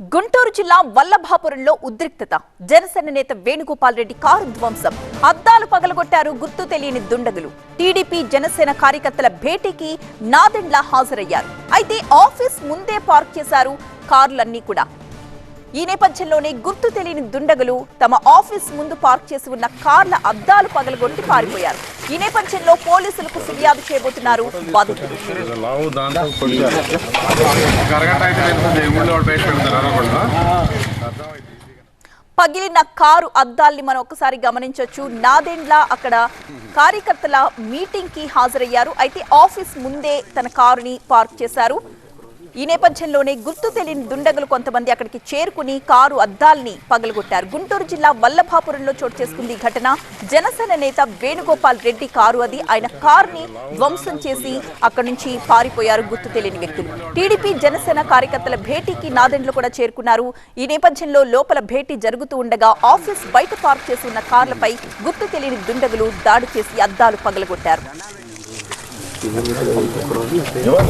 గుంటూరు జిల్లా వల్లభాపురంలో ఉద్రిక్తత. జనసేన నేత వేణుగోపాల్ రెడ్డి కారు ధ్వంసం. అద్దాలు పగలగొట్టారు గుర్తు తెలియని దుండగులు. టీడీపీ జనసేన కార్యకర్తల భేటీకి నాదెండ్ల హాజరయ్యారు. అయితే ఆఫీస్ ముందే పార్క్ చేశారు కార్లన్నీ కూడా. ఈ నేపథ్యంలోనే గుర్తు తెలియని దుండగులు తమ ఆఫీస్ ముందు పార్క్ చేసి ఉన్న కార్ల అద్దాలు పగలగొట్టి పారిపోయారు. ఈ నేపథ్యంలో పోలీసులకు ఫిర్యాదు చేయబోతున్నారు పగిలిన కారు అద్దాల్ని మనం ఒకసారి గమనించవచ్చు నాదెండ్ల అక్కడ కార్యకర్తల మీటింగ్కి హాజరయ్యారు. అయితే ఆఫీస్ ముందే తన కారుని పార్క్ చేశారు. ఈ నేపథ్యంలోనే గుర్తు తెలియని దుండగులు కొంతమంది అక్కడికి చేరుకుని కారు అద్దాల్ని పగలగొట్టారు. గుంటూరు జిల్లా వల్లభాపురంలో చోటు చేసుకుంది ఈ ఘటన. జనసేన నేత వేణుగోపాల్ రెడ్డి కారు అది. ఆయన కారుని ధ్వంసం చేసి అక్కడి నుంచి పారిపోయారు గుర్తు తెలియని వ్యక్తులు. టీడీపీ జనసేన కార్యకర్తల భేటీకి నాదెండ్లు కూడా చేరుకున్నారు. ఈ నేపథ్యంలో లోపల భేటీ జరుగుతూ ఉండగా ఆఫీస్ బయట పార్క్ చేసి ఉన్న కార్లపై గుర్తు తెలియని దుండగులు దాడి చేసి అద్దాలు పగలగొట్టారు. Давай.